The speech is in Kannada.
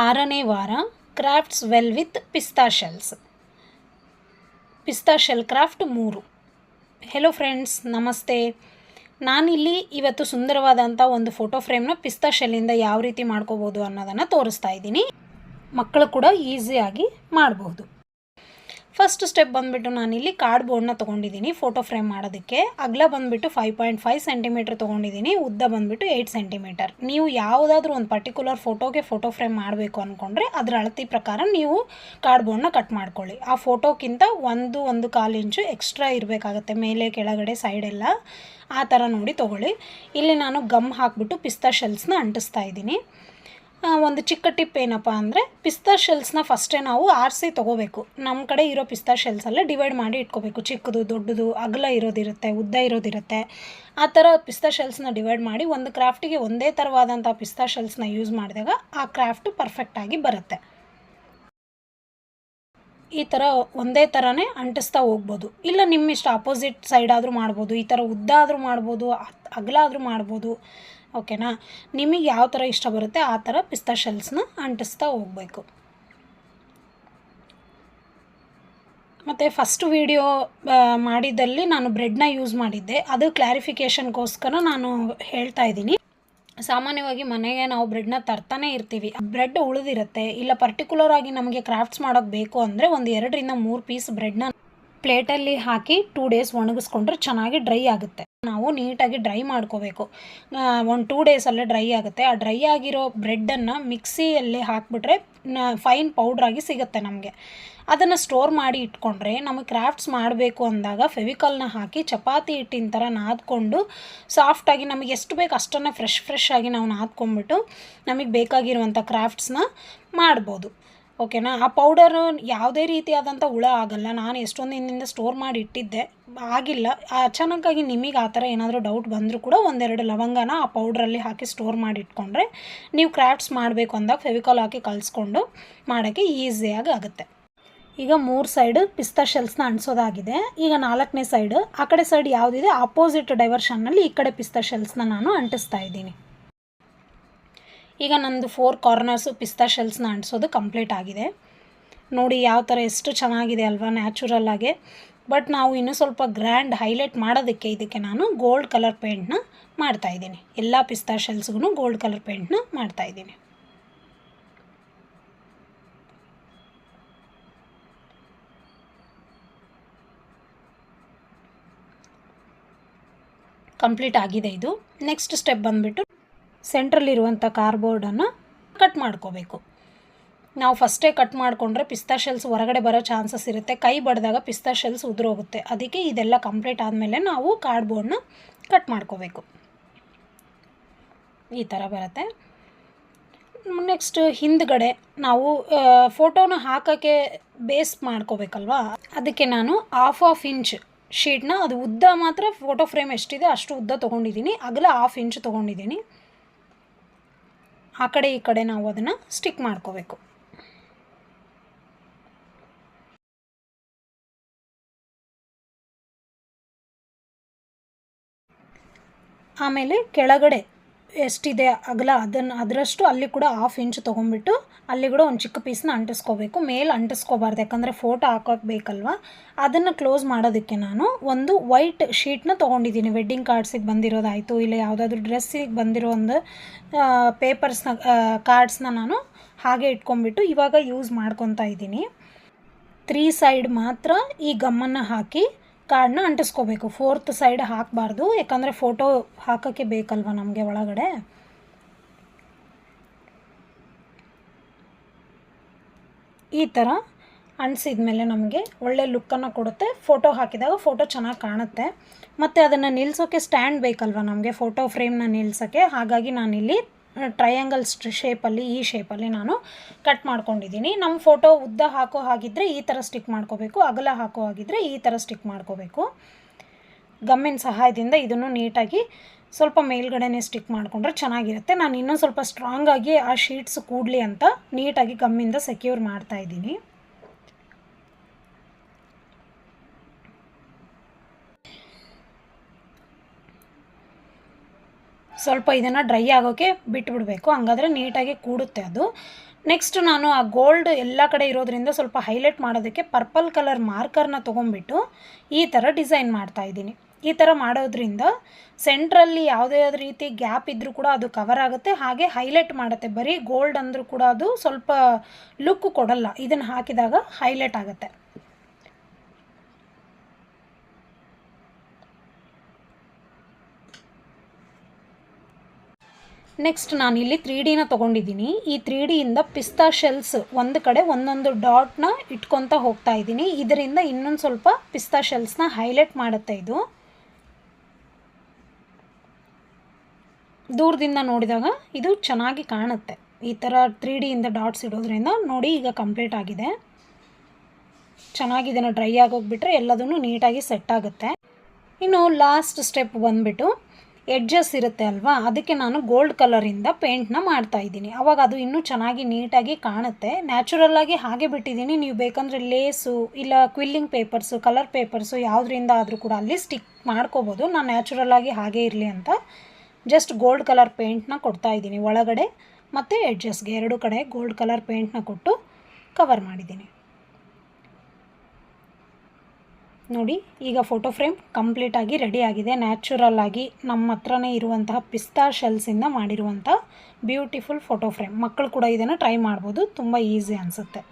ಆರನೇ ವಾರ crafts well with pista shells. Pista shell craft ಮೂರು. ಹೆಲೋ ಫ್ರೆಂಡ್ಸ್ ನಮಸ್ತೆ. ನಾನಿಲ್ಲಿ ಇವತ್ತು ಸುಂದರವಾದಂಥ ಒಂದು ಫೋಟೋ ಫ್ರೇಮ್ನ ಪಿಸ್ತಾ ಶೆಲ್ಲಿಂದ ಯಾವ ರೀತಿ ಮಾಡ್ಕೋಬೋದು ಅನ್ನೋದನ್ನು ತೋರಿಸ್ತಾ ಇದ್ದೀನಿ. ಮಕ್ಕಳು ಕೂಡ ಈಸಿಯಾಗಿ ಮಾಡಬಹುದು ಫಸ್ಟ್ ಸ್ಟೆಪ್ ಬಂದುಬಿಟ್ಟು ಇಲ್ಲಿ ಕಾರ್ಡ್ ಬೋರ್ಡ್ನ ತೊಗೊಂಡಿದ್ದೀನಿ ಫೋಟೋ ಫ್ರೇಮ್ ಮಾಡೋದಕ್ಕೆ. ಅಗಲ ಬಂದುಬಿಟ್ಟು ಫೈವ್ ಪಾಯಿಂಟ್ ಫೈವ್ ಸೆಂಟಿಮೀಟರ್ ತೊಗೊಂಡಿದ್ದೀನಿ, ಉದ್ದ ಬಂದುಬಿಟ್ಟು ಏಯ್ಟ್ ಸೆಂಟಿಮೀಟರ್ ನೀವು ಯಾವುದಾದ್ರೂ ಒಂದು ಪರ್ಟಿಕ್ಯುಲರ್ ಫೋಟೋಗೆ ಫೋಟೋ ಫ್ರೇಮ್ ಮಾಡಬೇಕು ಅಂದ್ಕೊಂಡ್ರೆ ಅದರ ಅಳತೆ ಪ್ರಕಾರ ನೀವು ಕಾರ್ಡ್ ಬೋರ್ಡ್ನ ಕಟ್ ಮಾಡ್ಕೊಳ್ಳಿ. ಆ ಫೋಟೋಕ್ಕಿಂತ ಒಂದು ಒಂದು ಕಾಲು ಇಂಚು ಎಕ್ಸ್ಟ್ರಾ ಇರಬೇಕಾಗತ್ತೆ, ಮೇಲೆ, ಕೆಳಗಡೆ ಸೈಡೆಲ್ಲ ಆ ಥರ ನೋಡಿ ತೊಗೊಳ್ಳಿ. ಇಲ್ಲಿ ನಾನು ಗಮ್ ಹಾಕ್ಬಿಟ್ಟು ಪಿಸ್ತಾ ಶೆಲ್ಸ್ನ ಅಂಟಿಸ್ತಾ ಇದ್ದೀನಿ. ಒಂದು ಚಿಕ್ಕ ಟಿಪ್ ಏನಪ್ಪ ಅಂದರೆ, ಪಿಸ್ತಾ ಶೆಲ್ಸ್ನ ಫಸ್ಟೇ ನಾವು ಆರಿಸಿ ತೊಗೋಬೇಕು. ನಮ್ಮ ಕಡೆ ಇರೋ ಪಿಸ್ತಾ ಶೆಲ್ಸಲ್ಲೇ ಡಿವೈಡ್ ಮಾಡಿ ಇಟ್ಕೋಬೇಕು. ಚಿಕ್ಕದು, ದೊಡ್ಡದು, ಅಗಲ ಇರೋದಿರುತ್ತೆ, ಉದ್ದ ಇರೋದಿರುತ್ತೆ. ಆ ಥರ ಪಿಸ್ತಾ ಶೆಲ್ಸ್ನ ಡಿವೈಡ್ ಮಾಡಿ ಒಂದು ಕ್ರಾಫ್ಟಿಗೆ ಒಂದೇ ಥರವಾದಂಥ ಪಿಸ್ತಾ ಶೆಲ್ಸ್ನ ಯೂಸ್ ಮಾಡಿದಾಗ ಆ ಕ್ರಾಫ್ಟ್ ಪರ್ಫೆಕ್ಟಾಗಿ ಬರುತ್ತೆ. ಈ ಥರ ಒಂದೇ ಥರನೇ ಅಂಟಿಸ್ತಾ ಹೋಗ್ಬೋದು. ಇಲ್ಲ ನಿಮ್ಮ ಇಷ್ಟ ಅಪೋಸಿಟ್ ಸೈಡ್ ಆದರೂ ಮಾಡ್ಬೋದು, ಈ ಥರ ಉದ್ದ ಆದರೂ ಮಾಡ್ಬೋದು ಅಗಲ ಆದರೂ ಮಾಡ್ಬೋದು ಓಕೆನಾ ನಿಮಗೆ ಯಾವ ಥರ ಇಷ್ಟ ಬರುತ್ತೆ ಆ ಥರ ಪಿಸ್ತಾ ಶೆಲ್ಸ್ನ ಅಂಟಿಸ್ತಾ ಹೋಗಬೇಕು. ಮತ್ತು ಫಸ್ಟ್ ವಿಡಿಯೋ ಮಾಡಿದ್ದಲ್ಲಿ ನಾನು ಬ್ರೆಡ್ನ ಯೂಸ್ ಮಾಡಿದ್ದೆ. ಅದು ಕ್ಲಾರಿಫಿಕೇಷನ್ಗೋಸ್ಕರ ನಾನು ಹೇಳ್ತಾ ಇದ್ದೀನಿ. ಸಾಮಾನ್ಯವಾಗಿ ಮನೆಗೆ ನಾವು ಬ್ರೆಡ್ನ ತರ್ತಾನೆ ಇರ್ತೀವಿ. ಬ್ರೆಡ್ ಉಳಿದಿರುತ್ತೆ. ಇಲ್ಲ ಪರ್ಟಿಕ್ಯುಲರ್ ಆಗಿ ನಮಗೆ ಕ್ರಾಫ್ಟ್ಸ್ ಮಾಡೋಕ್ಕೆ ಬೇಕು ಅಂದರೆ ಒಂದು ಎರಡರಿಂದ ಮೂರು ಪೀಸ್ ಬ್ರೆಡ್ನ ಪ್ಲೇಟಲ್ಲಿ ಹಾಕಿ ಟೂ ಡೇಸ್ ಒಣಗಿಸ್ಕೊಂಡ್ರೆ ಚೆನ್ನಾಗಿ ಡ್ರೈ ಆಗುತ್ತೆ. ನಾವು ನೀಟಾಗಿ ಡ್ರೈ ಮಾಡ್ಕೋಬೇಕು. ಒಂದು ಟೂ ಡೇಸಲ್ಲೇ ಡ್ರೈ ಆಗುತ್ತೆ. ಆ ಡ್ರೈ ಆಗಿರೋ ಬ್ರೆಡ್ಡನ್ನು ಮಿಕ್ಸಿಯಲ್ಲಿ ಹಾಕಿಬಿಟ್ರೆ ಫೈನ್ ಪೌಡ್ರಾಗಿ ಸಿಗುತ್ತೆ ನಮಗೆ. ಅದನ್ನು ಸ್ಟೋರ್ ಮಾಡಿ ಇಟ್ಕೊಂಡ್ರೆ ನಮಗೆ ಕ್ರಾಫ್ಟ್ಸ್ ಮಾಡಬೇಕು ಅಂದಾಗ ಫೆವಿಕಲ್ನ ಹಾಕಿ ಚಪಾತಿ ಹಿಟ್ಟಿನ ಥರ ನಾದ್ಕೊಂಡು ಸಾಫ್ಟಾಗಿ ನಮಗೆ ಎಷ್ಟು ಬೇಕು ಅಷ್ಟನ್ನು ಫ್ರೆಶ್ ಫ್ರೆಶ್ ಆಗಿ ನಾವು ನಾದ್ಕೊಂಡ್ಬಿಟ್ಟು ನಮಗೆ ಬೇಕಾಗಿರುವಂಥ ಕ್ರಾಫ್ಟ್ಸ್ನ ಮಾಡ್ಬೋದು. ಓಕೆನಾ ಆ ಪೌಡರು ಯಾವುದೇ ರೀತಿಯಾದಂಥ ಹುಳ ಆಗಲ್ಲ. ನಾನು ಎಷ್ಟೊಂದು ದಿನದಿಂದ ಸ್ಟೋರ್ ಮಾಡಿ ಇಟ್ಟಿದ್ದೆ. ಆಗಿಲ್ಲ. ಅಚಾನಕ್ಕಾಗಿ ನಿಮಗೆ ಆ ಥರ ಏನಾದರೂ ಡೌಟ್ ಬಂದರೂ ಕೂಡ ಒಂದೆರಡು ಲವಂಗನ ಆ ಪೌಡ್ರಲ್ಲಿ ಹಾಕಿ ಸ್ಟೋರ್ ಮಾಡಿ ಇಟ್ಕೊಂಡ್ರೆ ನೀವು ಕ್ರಾಫ್ಟ್ಸ್ ಮಾಡಬೇಕು ಅಂದಾಗ ಫೆವಿಕಾಲ್ ಹಾಕಿ ಕಲಿಸ್ಕೊಂಡು ಮಾಡೋಕ್ಕೆ ಈಸಿಯಾಗಿ ಆಗುತ್ತೆ. ಈಗ ಮೂರು ಸೈಡ್ ಪಿಸ್ತಾ ಶೆಲ್ಸ್ನ ಅಂಟಿಸೋದಾಗಿದೆ ಈಗ ನಾಲ್ಕನೇ ಸೈಡ್ ಆ ಕಡೆ ಸೈಡ್ ಯಾವುದಿದೆ? ಆಪೋಸಿಟ್ ಡೈವರ್ಷನ್ನಲ್ಲಿ ಈ ಕಡೆ ಪಿಸ್ತಾ ಶೆಲ್ಸ್ನ ನಾನು ಅಂಟಿಸ್ತಾ ಇದ್ದೀನಿ. ಈಗ ನಂದು ಫೋರ್ ಕಾರ್ನರ್ಸು ಪಿಸ್ತಾ ಶೆಲ್ಸ್ನ ಅಂಟಿಸೋದು ಕಂಪ್ಲೀಟ್ ಆಗಿದೆ. ನೋಡಿ ಯಾವ ಥರ ಎಷ್ಟು ಚೆನ್ನಾಗಿದೆ ಅಲ್ವಾ ನ್ಯಾಚುರಲ್ ಆಗಿ. ಬಟ್ ನಾವು ಇನ್ನೂ ಸ್ವಲ್ಪ ಗ್ರ್ಯಾಂಡ್ ಹೈಲೈಟ್ ಮಾಡೋದಕ್ಕೆ ಇದಕ್ಕೆ ನಾನು ಗೋಲ್ಡ್ ಕಲರ್ ಪೇಂಟ್ನ ಮಾಡ್ತಾಯಿದ್ದೀನಿ ಎಲ್ಲ ಪಿಸ್ತಾ ಶೆಲ್ಸ್ಗೂ ಗೋಲ್ಡ್ ಕಲರ್ ಪೇಂಟ್ನ ಮಾಡ್ತಾಯಿದ್ದೀನಿ ಕಂಪ್ಲೀಟ್ ಆಗಿದೆ ಇದು. ನೆಕ್ಸ್ಟ್ ಸ್ಟೆಪ್ ಬಂದುಬಿಟ್ಟು ಸೆಂಟ್ರಲ್ಲಿರುವಂಥ ಕಾರ್ಬೋರ್ಡನ್ನು ಕಟ್ ಮಾಡ್ಕೋಬೇಕು. ನಾವು ಫಸ್ಟೇ ಕಟ್ ಮಾಡಿಕೊಂಡ್ರೆ ಪಿಸ್ತಾ ಶೆಲ್ಸ್ ಹೊರಗಡೆ ಬರೋ ಚಾನ್ಸಸ್ ಇರುತ್ತೆ. ಕೈ ಬಡಿದಾಗ ಪಿಸ್ತಾ ಶೆಲ್ಸ್ ಉದುರೋಗುತ್ತೆ. ಅದಕ್ಕೆ ಇದೆಲ್ಲ ಕಂಪ್ಲೀಟ್ ಆದಮೇಲೆ ನಾವು ಕಾರ್ಡ್ಬೋರ್ಡ್ನ ಕಟ್ ಮಾಡ್ಕೋಬೇಕು. ಈ ಥರ ಬರುತ್ತೆ. ನೆಕ್ಸ್ಟ್ ಹಿಂದ್ಗಡೆ ನಾವು ಫೋಟೋನ ಹಾಕೋಕ್ಕೆ ಬೇಸ್ ಮಾಡ್ಕೋಬೇಕಲ್ವಾ? ಅದಕ್ಕೆ ನಾನು ಹಾಫ್ ಆಫ್ ಇಂಚ್ ಶೀಟ್ನ, ಅದು ಉದ್ದ ಮಾತ್ರ ಫೋಟೋ ಫ್ರೇಮ್ ಎಷ್ಟಿದೆ ಅಷ್ಟು ಉದ್ದ ತೊಗೊಂಡಿದ್ದೀನಿ. ಅಗಲ ಹಾಫ್ ಇಂಚ್ ತೊಗೊಂಡಿದ್ದೀನಿ. ಆ ಕಡೆ ಈ ಕಡೆ ನಾವು ಅದನ್ನು ಸ್ಟಿಕ್ ಮಾಡ್ಕೋಬೇಕು. ಆಮೇಲೆ ಕೆಳಗಡೆ ಎಷ್ಟಿದೆ ಅಗಲ ಅದನ್ನು ಅದರಷ್ಟು ಅಲ್ಲಿ ಕೂಡ ಹಾಫ್ ಇಂಚ್ ತೊಗೊಂಬಿಟ್ಟು ಅಲ್ಲಿ ಕೂಡ ಒಂದು ಚಿಕ್ಕ ಪೀಸ್ನ ಅಂಟಿಸ್ಕೋಬೇಕು. ಮೇಲೆ ಅಂಟಿಸ್ಕೋಬಾರ್ದು, ಯಾಕಂದರೆ ಫೋಟೋ ಹಾಕೋಕೆ ಬೇಕಲ್ವ? ಅದನ್ನು ಕ್ಲೋಸ್ ಮಾಡೋದಕ್ಕೆ ನಾನು ಒಂದು ವೈಟ್ ಶೀಟ್ನ ತೊಗೊಂಡಿದ್ದೀನಿ. ವೆಡ್ಡಿಂಗ್ ಕಾರ್ಡ್ಸಿಗೆ ಬಂದಿರೋದಾಯಿತು, ಇಲ್ಲ ಯಾವುದಾದ್ರೂ ಡ್ರೆಸ್ಸಿಗೆ ಬಂದಿರೋ ಒಂದು ಪೇಪರ್ಸ್ನ ಕಾರ್ಡ್ಸ್ನ ನಾನು ಹಾಗೆ ಇಟ್ಕೊಂಡ್ಬಿಟ್ಟು ಇವಾಗ ಯೂಸ್ ಮಾಡ್ಕೊತಾ ಇದ್ದೀನಿ. ತ್ರೀ ಸೈಡ್ ಮಾತ್ರ ಈ ಗಮ್ಮನ್ನು ಹಾಕಿ ಕಾರ್ಡ್ನ ಅಂಟಿಸ್ಕೋಬೇಕು. ಫೋರ್ತ್ ಸೈಡ್ ಹಾಕಬಾರ್ದು, ಯಾಕಂದರೆ ಫೋಟೋ ಹಾಕೋಕ್ಕೆ ಬೇಕಲ್ವ ನಮಗೆ ಒಳಗಡೆ. ಈ ಥರ ಅಂಟಿಸಿದ್ಮೇಲೆ ನಮಗೆ ಒಳ್ಳೆ ಲುಕ್ಕನ್ನು ಕೊಡುತ್ತೆ. ಫೋಟೋ ಹಾಕಿದಾಗ ಫೋಟೋ ಚೆನ್ನಾಗಿ ಕಾಣುತ್ತೆ. ಮತ್ತು ಅದನ್ನು ನಿಲ್ಲಿಸೋಕ್ಕೆ ಸ್ಟ್ಯಾಂಡ್ ಬೇಕಲ್ವ ನಮಗೆ ಫೋಟೋ ಫ್ರೇಮ್ನ ನಿಲ್ಲಿಸೋಕ್ಕೆ ಹಾಗಾಗಿ ನಾನಿಲ್ಲಿ ಟ್ರಯಾಂಗಲ್ ಶೇಪಲ್ಲಿ ಈ ಶೇಪಲ್ಲಿ ನಾನು ಕಟ್ ಮಾಡ್ಕೊಂಡಿದ್ದೀನಿ. ನಮ್ಮ ಫೋಟೋ ಉದ್ದ ಹಾಕೋ ಹಾಗಿದ್ದರೆ ಈ ಥರ ಸ್ಟಿಕ್ ಮಾಡ್ಕೋಬೇಕು, ಅಗಲ ಹಾಕೋ ಹಾಗಿದ್ದರೆ ಈ ಥರ ಸ್ಟಿಕ್ ಮಾಡ್ಕೋಬೇಕು. ಗಮ್ಮಿನ ಸಹಾಯದಿಂದ ಇದನ್ನು ನೀಟಾಗಿ ಸ್ವಲ್ಪ ಮೇಲ್ಗಡೆನೇ ಸ್ಟಿಕ್ ಮಾಡಿಕೊಂಡ್ರೆ ಚೆನ್ನಾಗಿರುತ್ತೆ. ನಾನು ಇನ್ನೂ ಸ್ವಲ್ಪ ಸ್ಟ್ರಾಂಗಾಗಿ ಆ ಶೀಟ್ಸ್ ಕೂಡಲಿ ಅಂತ ನೀಟಾಗಿ ಗಮ್ಮಿಂದ ಸೆಕ್ಯೂರ್ ಮಾಡ್ತಾ ಸ್ವಲ್ಪ ಇದನ್ನು ಡ್ರೈ ಆಗೋಕ್ಕೆ ಬಿಟ್ಬಿಡಬೇಕು. ಹಂಗಾದ್ರೆ ನೀಟಾಗಿ ಕೂಡುತ್ತೆ ಅದು. ನೆಕ್ಸ್ಟ್ ನಾನು ಆ ಗೋಲ್ಡ್ ಎಲ್ಲ ಕಡೆ ಇರೋದ್ರಿಂದ ಸ್ವಲ್ಪ ಹೈಲೈಟ್ ಮಾಡೋದಕ್ಕೆ ಪರ್ಪಲ್ ಕಲರ್ ಮಾರ್ಕರ್ನ ತೊಗೊಂಡ್ಬಿಟ್ಟು ಈ ಥರ ಡಿಸೈನ್ ಮಾಡ್ತಾ ಇದ್ದೀನಿ. ಈ ಥರ ಮಾಡೋದ್ರಿಂದ ಸೆಂಟ್ರಲ್ಲಿ ಯಾವುದೇ ರೀತಿ ಗ್ಯಾಪ್ ಇದ್ದರೂ ಕೂಡ ಅದು ಕವರ್ ಆಗುತ್ತೆ. ಹಾಗೆ ಹೈಲೈಟ್ ಮಾಡುತ್ತೆ. ಬರೀ ಗೋಲ್ಡ್ ಅಂದರೂ ಕೂಡ ಅದು ಸ್ವಲ್ಪ ಲುಕ್ ಕೊಡಲ್ಲ. ಇದನ್ನು ಹಾಕಿದಾಗ ಹೈಲೈಟ್ ಆಗುತ್ತೆ. ನೆಕ್ಸ್ಟ್ ನಾನು ಇಲ್ಲಿ ತ್ರೀ ಡಿನ ತೊಗೊಂಡಿದ್ದೀನಿ. ಈ ತ್ರೀ ಡಿಯಿಂದ ಪಿಸ್ತಾ ಶೆಲ್ಸ್ ಒಂದು ಕಡೆ ಒಂದೊಂದು ಡಾಟ್ನ ಇಟ್ಕೊತಾ ಹೋಗ್ತಾ ಇದ್ದೀನಿ. ಇದರಿಂದ ಇನ್ನೊಂದು ಸ್ವಲ್ಪ ಪಿಸ್ತಾ ಶೆಲ್ಸ್ನ ಹೈಲೈಟ್ ಮಾಡುತ್ತೆ ಇದು. ದೂರದಿಂದ ನೋಡಿದಾಗ ಇದು ಚೆನ್ನಾಗಿ ಕಾಣುತ್ತೆ. ಈ ಥರ ತ್ರೀ ಡಿಯಿಂದ ಡಾಟ್ಸ್ ಇಡೋದ್ರಿಂದ ನೋಡಿ ಈಗ ಕಂಪ್ಲೀಟ್ ಆಗಿದೆ. ಚೆನ್ನಾಗಿ ಇದನ್ನು ಡ್ರೈ ಆಗೋಗ್ಬಿಟ್ರೆ ಎಲ್ಲದೂ ನೀಟಾಗಿ ಸೆಟ್ ಆಗುತ್ತೆ. ಇನ್ನು ಲಾಸ್ಟ್ ಸ್ಟೆಪ್ ಬಂದುಬಿಟ್ಟು ಎಡ್ಜಸ್ ಇರುತ್ತೆ ಅಲ್ವಾ? ಅದಕ್ಕೆ ನಾನು ಗೋಲ್ಡ್ ಕಲರಿಂದ ಪೇಂಟ್ನ ಮಾಡ್ತಾ ಇದ್ದೀನಿ. ಅವಾಗ ಅದು ಇನ್ನೂ ಚೆನ್ನಾಗಿ ನೀಟಾಗಿ ಕಾಣುತ್ತೆ. ನ್ಯಾಚುರಲ್ಲಾಗಿ ಹಾಗೆ ಬಿಟ್ಟಿದ್ದೀನಿ. ನೀವು ಬೇಕಂದರೆ ಲೇಸು ಇಲ್ಲ ಕ್ವಿಲ್ಲಿಂಗ್ ಪೇಪರ್ಸು ಕಲರ್ ಪೇಪರ್ಸು ಯಾವುದರಿಂದ ಆದರೂ ಕೂಡ ಅಲ್ಲಿ ಸ್ಟಿಕ್ ಮಾಡ್ಕೋಬೋದು. ನಾನು ನ್ಯಾಚುರಲ್ಲಾಗಿ ಹಾಗೆ ಇರಲಿ ಅಂತ ಜಸ್ಟ್ ಗೋಲ್ಡ್ ಕಲರ್ ಪೇಂಟ್ನ ಕೊಡ್ತಾ ಇದ್ದೀನಿ ಒಳಗಡೆ ಮತ್ತು ಎಡ್ಜಸ್ಗೆ ಎರಡು ಕಡೆ ಗೋಲ್ಡ್ ಕಲರ್ ಪೇಂಟ್ನ ಕೊಟ್ಟು ಕವರ್ ಮಾಡಿದ್ದೀನಿ. ನೋಡಿ, ಈಗ ಫೋಟೋ ಫ್ರೇಮ್ ಕಂಪ್ಲೀಟಾಗಿ ರೆಡಿ ಆಗಿದೆ. ನ್ಯಾಚುರಲ್ ಆಗಿ ನಮ್ಮ ಹತ್ರನೇ ಇರುವಂತಹ ಪಿಸ್ತಾ ಶೆಲ್ಸಿಂದ ಮಾಡಿರುವಂಥ ಬ್ಯೂಟಿಫುಲ್ ಫೋಟೋ ಫ್ರೇಮ್ ಮಕ್ಕಳು ಕೂಡ ಇದನ್ನು ಟ್ರೈ ಮಾಡ್ಬೋದು. ತುಂಬ ಈಸಿ ಅನಿಸುತ್ತೆ.